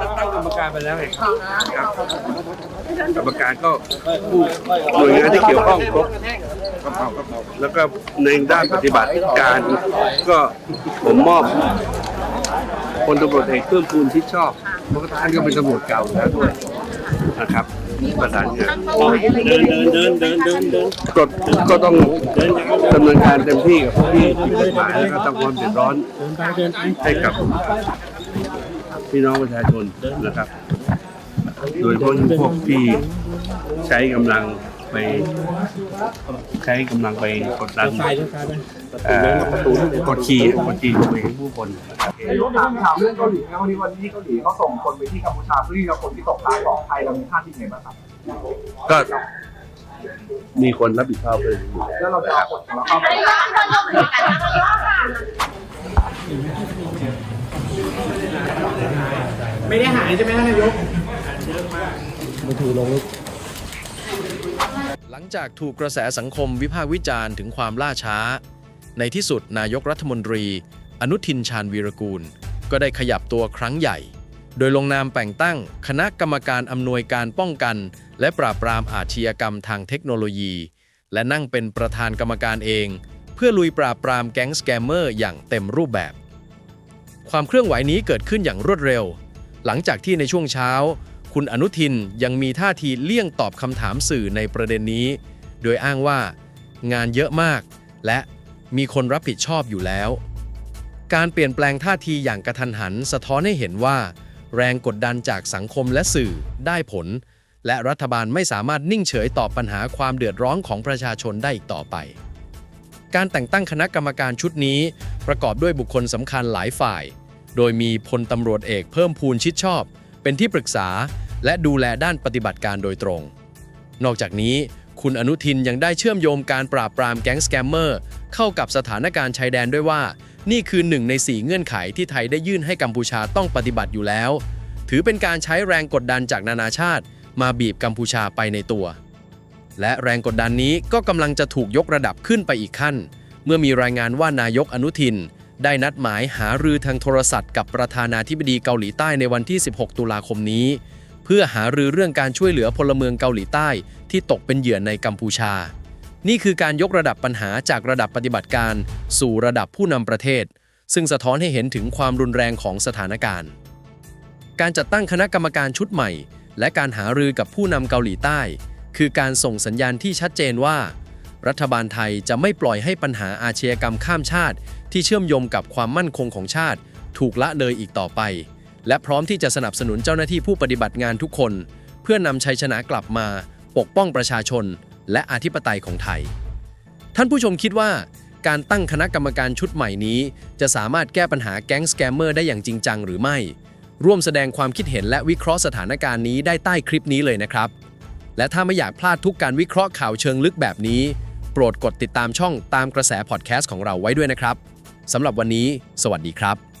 จะตั้งกรรมการไปแล้วไงครับกรรมการก็ผู้หน่วยงานที่เกี่ยวข้องครบแล้วก็ในด้านปฏิบัติการก็ผมมอบพลตำรวจเอกเพิ่มพูนที่ชอบเพราะท่านก็เป็นตำรวจเก่าอยู่แล้วด้วยนะครับประสานงานเดินเดินเดินเดินเดินเดินก็ก็ต้องดำเนินการเต็มที่กับผู้ที่ผิดกฎหมายแล้วก็ทำความเดือดร้อนเดินไปเดินไปให้กับ พี่น้องประชาชนนะครับ โดยเฉพาะพวกที่ใช้กำลังไปใช้กำลังไปกดดันซ้ายเดินซ้ายไปเอ่อกดขี่กดขี่ตัวเองผู้คนนะครับนายกถามถามเรื่องเกาหลีนะวันนี้วันนี้เกาหลีเขาส่งคนไปที่กัมพูชาเพื่อที่จะคนที่ตกค้างของไทยเรามีท่าทีไงบ้างครับก็มีคนรับผิดชอบเลยอยู่แล้วแล้วเราจะเอาคนของเราเข้าไป ไม่ได้หายใช่ไหมท่านนายกมือถือลงหลังจากถูกกระแสสังคมวิพากษ์วิจารณ์ถึงความล่าช้า ในที่สุดนายกรัฐมนตรี อนุทินชาญวีรกูล ก็ได้ขยับตัวครั้งใหญ่ โดยลงนามแต่งตั้งคณะกรรมการอำนวยการป้องกัน และปราบปรามอาชญากรรมทางเทคโนโลยี และนั่งเป็นประธานกรรมการเอง เพื่อลุยปราบปรามแก๊งสแกมเมอร์อย่างเต็มรูปแบบ ความเคลื่อนไหวนี้เกิดขึ้นอย่างรวดเร็ว หลังจากที่ในช่วงเช้า คุณอนุทินยังมีท่าทีเลี่ยงตอบคำถามสื่อในประเด็นนี้ โดยอ้างว่า งานเยอะมาก และมีคนรับผิดชอบอยู่แล้ว การเปลี่ยนแปลงท่าทีอย่างกระทันหันสะท้อนให้เห็นว่า แรงกดดันจากสังคมและสื่อได้ผล และรัฐบาลไม่สามารถนิ่งเฉยตอบปัญหาความเดือดร้อนของประชาชนได้อีกต่อไป การแต่งตั้งคณะกรรมการชุดนี้ ประกอบด้วยบุคคลสำคัญหลายฝ่าย โดยมีพลตำรวจเอกเพิ่มพูนชิดชอบ เป็นที่ปรึกษา และดูแลด้านปฏิบัติการโดยตรง นอกจากนี้คุณอนุทินยังได้เชื่อมโยงการปราบปรามแก๊งสแกมเมอร์เข้ากับสถานการณ์ชายแดนด้วยว่า นี่คือหนึ่งใน4เงื่อนไขที่ไทยได้ยื่นให้กัมพูชาต้องปฏิบัติอยู่แล้ว ถือเป็นการใช้แรงกดดันจากนานาชาติ มาบีบกัมพูชาไปในตัว และแรงกดดันนี้ก็กำลังจะถูกยกระดับขึ้นไปอีกขั้น เมื่อมีรายงานว่านายกอนุทิน ได้นัดหมายหารือทางโทรศัพท์กับประธานาธิบดีเกาหลีใต้ในวันที่ 16 ตุลาคมนี้ เพื่อหารือเรื่องการช่วยเหลือพลเมืองเกาหลีใต้ที่ตกเป็นเหยื่อในกัมพูชา นี่คือการยกระดับปัญหาจากระดับปฏิบัติการ สู่ระดับผู้นำประเทศ ซึ่งสะท้อนให้เห็นถึงความรุนแรงของสถานการณ์ การจัดตั้งคณะกรรมการชุดใหม่ และการหารือกับผู้นำเกาหลีใต้ คือการส่งสัญญาณที่ชัดเจนว่า รัฐบาลไทยจะไม่ปล่อยให้ปัญหาอาชญากรรมข้ามชาติ ที่เชื่อมโยงกับความมั่นคงของชาติ ถูกละเลยอีกต่อไป และพร้อมที่จะสนับสนุนเจ้าหน้าที่ผู้ปฏิบัติงานทุกคน เพื่อนำชัยชนะกลับมา ปกป้องประชาชน และอธิปไตยของไทย ท่านผู้ชมคิดว่า การตั้งคณะกรรมการชุดใหม่นี้ จะสามารถแก้ปัญหาแก๊งสแกมเมอร์ได้อย่างจริงจังหรือไม่ ร่วมแสดงความคิดเห็นและวิเคราะห์สถานการณ์นี้ได้ใต้คลิปนี้เลยนะครับ และถ้าไม่อยากพลาดทุกการวิเคราะห์ข่าวเชิงลึกแบบนี้ โปรดกดติดตามช่องตามกระแสพอดแคสต์ของเราไว้ด้วยนะครับสำหรับวันนี้ สวัสดีครับ